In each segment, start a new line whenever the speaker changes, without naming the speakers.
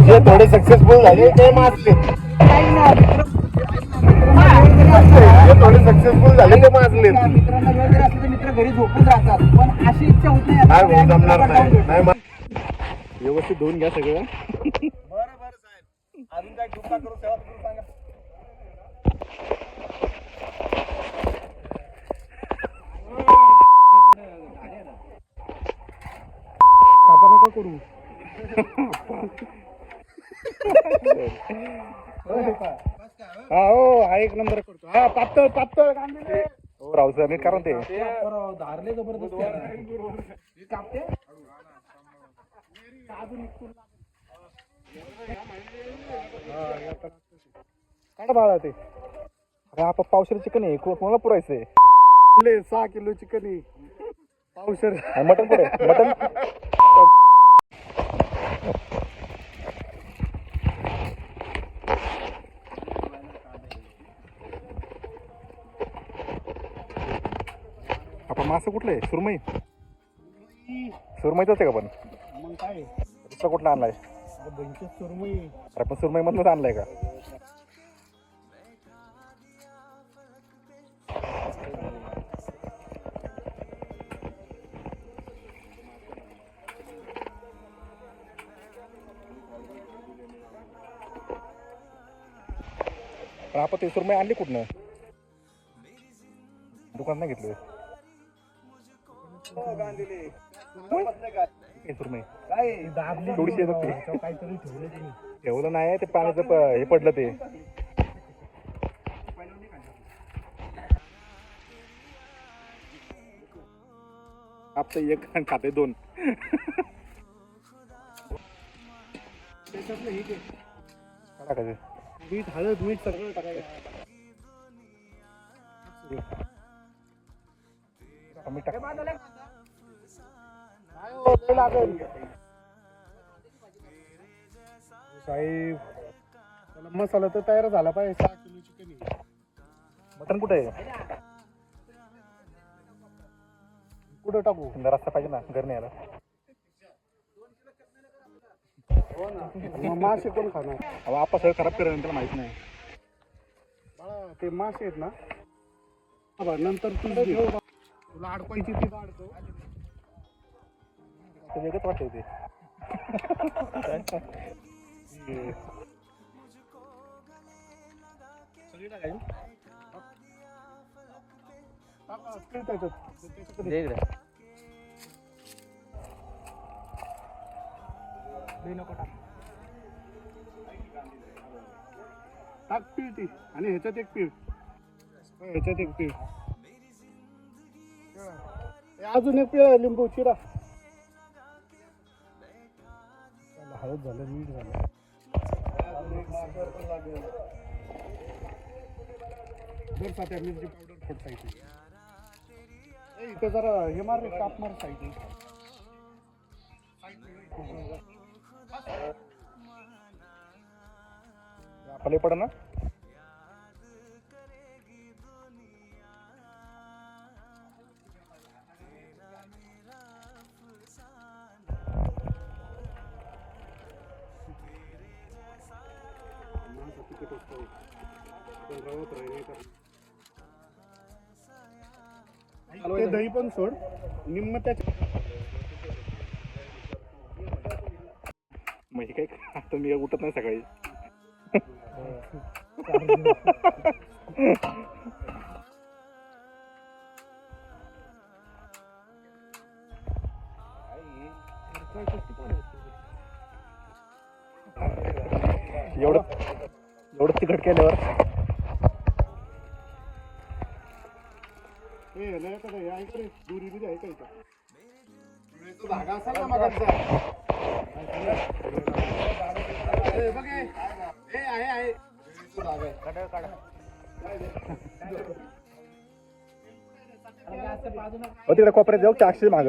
जे थोडे सक्सेसफुल झाले ते माजले. जे थोडे सक्सेसफुल झाले ते माजले.
तर मित्र घरी झोपून राहतात. पण अशी इच्छा होत नाही.
व्यवस्थित धुवून घ्या सगळं
अजून काय कृपा करू सेवा करू सांगा
कापा नका करू. हा हो हा एक नंबर करतो. हा पातळ पातळ कांदे हो राहू सर नीट करा ते
धारले जबरदस्त कापते?
बाळा ते? अरे आपण पावशेर चिकन आहे. कोणाला पुरायचंय?
सहा किलो चिकन आहे. पावशेर.
मटन पुरे मटन? आपण मासं कुठलं? आहे सुरमई? सुरमईच आहे का पण?
मग काय?
दुसरा कुठला आणलाय?
बंच सुरमई.
अरे पण सुरमई मधलंच आणलाय का? पण आपण ते सुरमई आणली कुठनं? दुकानात नाही घेतलं. थोडीशी
काहीतरी ठेवलं तुम्ही
ठेवलं नाही ते पाण्याचं प- हे पडलं ते आपलं एक आणि खाते दोन
त्याच्यातलं हे घे.
टाकायचं
मीठ हळद मीठ सगळं टाकायचं
टाक
साहेब त्याला मसाला तर तयार झाला पाहिजे सहा किलो चिकन
मटण कुठे आहे?
कुठं टाकू?
रस्ता पाहिजे ना घर न्यायला
मग मासे कोण खाणार?
अहो आपण सगळं खराब करेल त्याला माहीत नाही.
बाळा ते मासे आहेत ना. हा बघ, नंतर तू घे. तुला अडकवायची ती अडकव
ते वेगळंच वाटतंय ते.
सगळी टाकायची टाका, दे. नको पीठ ती. आणि ह्याच्यात एक हो, ह्याच्यात एक हे अजून एक आहे, लिंबू चिरा. हळद झालं मीठ झालं. दोन मिरची पावडर फोड साईड इथे जरा हे मार रे, काप मार साईड
आपले पड ना.
ते दही. पण सोड. निम्म त्याच्या
म्हणजे काय आता मी उठत नाही सकाळी. एवढं एवढं तिखट केल्यावर
हे ऐक रे दुरी बिरी ऐक इथं धागा असाल ना मगाचा ए, बघ हे. ए, आहे आहे तो धागा आहे.
हो तिकडे कोपऱ्यात जाऊ चारशे माग.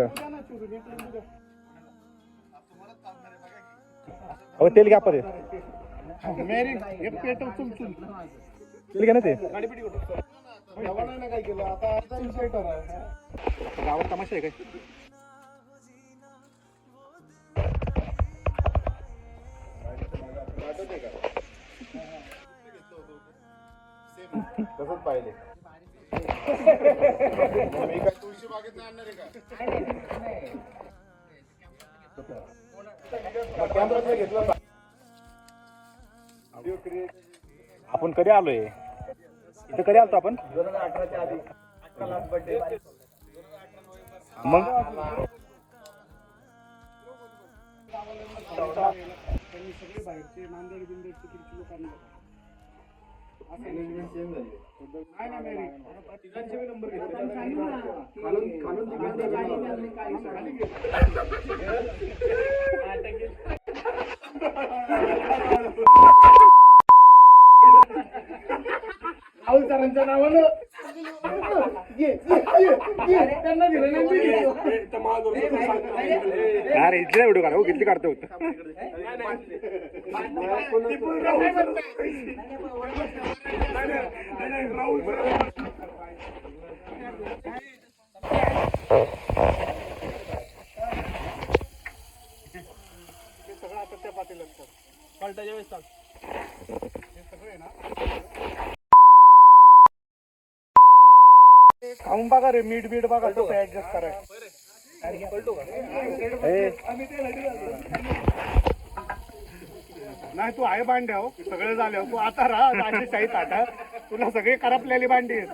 अहो तेल घ्या पदे
मेरी हे चुल
तेल घ्या ना ते
एवढं काय केलं? आता आता
गावात तमाशा आहे काय?
तसंच पाहिले. मी काय तुळशी बागेत नाही आणणार आहे का? कॅमेरा घेतला.
आपण कधी आलोय? इथं कधी आलतो आपण? मग
त्यांनी सगळे बाहेरचे नांदेड बिंदेडचे किरची लोक आणले नाही ना मेरी तिघांचे बी नंबर घेतले खालून खालून राहुल सरांच्या नावानं. ये, ये, ये, ये. त्यांना दिलं नाही, मी घेतो.
अरे इथले व्हिडिओ काढा. हो किती काढतो होतं
हे सगळं आता त्या पातेल्यात कर. पलटाच्या वेळेस टाक. हे सगळं आहे ना खाऊन बघा रे मीठ बीठ बघा कसं ऍडजस्ट करायचं. नाही तू आहे भांड्या हो सगळे झाले हो. तू आता राहा अशी शाही ताटा तुला सगळे करपलेली भांडी आहेत.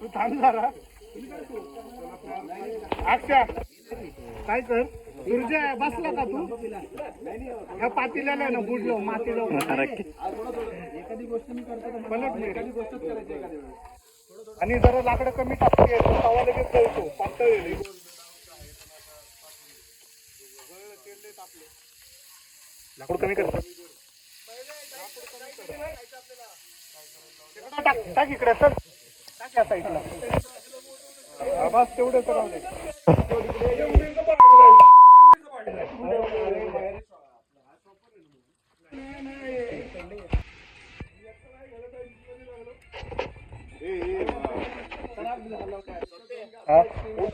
तू थांब जरा. अक्षा काय कर दुर्जय बसला का तू? ह्या पातील्याला ना बुडलो मातीला पलट मी आणि जरा लाकडं कमी टाकते तवा लगेच जळतो. पातळ
लाकूड कमी कर.
टाक टाक इकडे सर टाक या साईडला हा, बस तेवढं सर राहू दे
हा